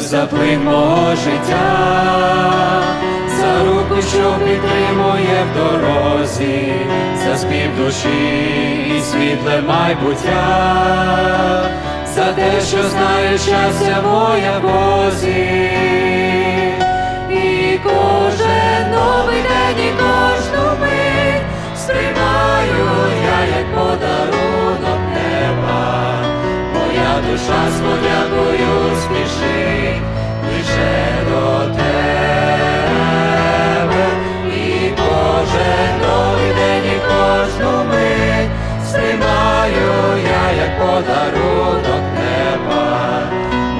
за плин мого життя, за руку, що підтримує в дорозі, за спів душі і світле майбуття, за те, що знаєш щастя моя Бозі. Мить сприймаю я як подарунок неба.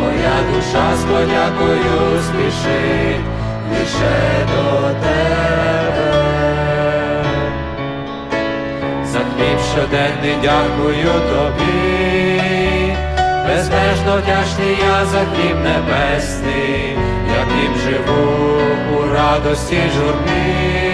Моя душа з подякою спішить лише до тебе. За хліб щоденний дякую тобі, безмежно вдячний я за хліб небесний, яким живу у радості журбі,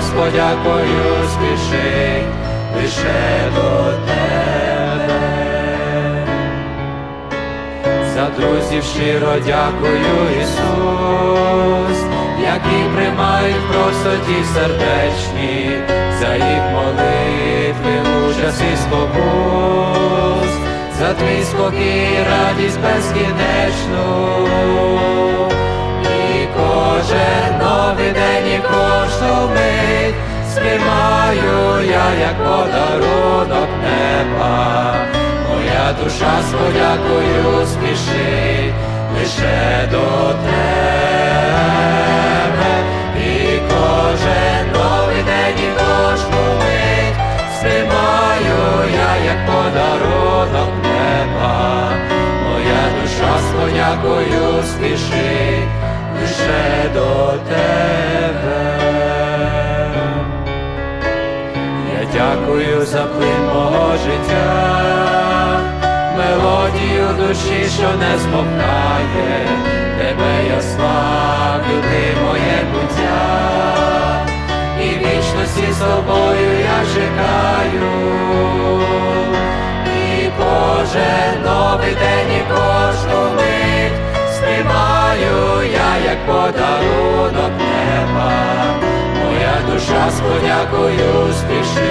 з подякою спішить лише до тебе. За друзів щиро дякую, Ісус, які приймають просто ті сердечні, за їх молитви, ужас і спокус, за твій спокій, радість безкінечну. Як подарунок неба. Моя душа з подякою спішить лише до тебе, і кожен новий день, і кожну мить сприймаю я як подарунок неба. Моя душа з подякою спішить лише до тебе. Я дякую за плин мого життя, мелодію душі, що не змовкає, тебе я славлю, ти моє буття, і вічності з тобою я чекаю, і кожен новий день, і кожну мить сприймаю я як подарунок неба. Моя душа з подякою спішить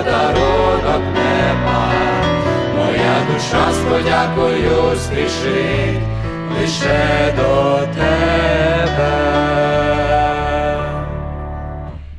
подарунок неба. Моя душа з подякою спішить лише до.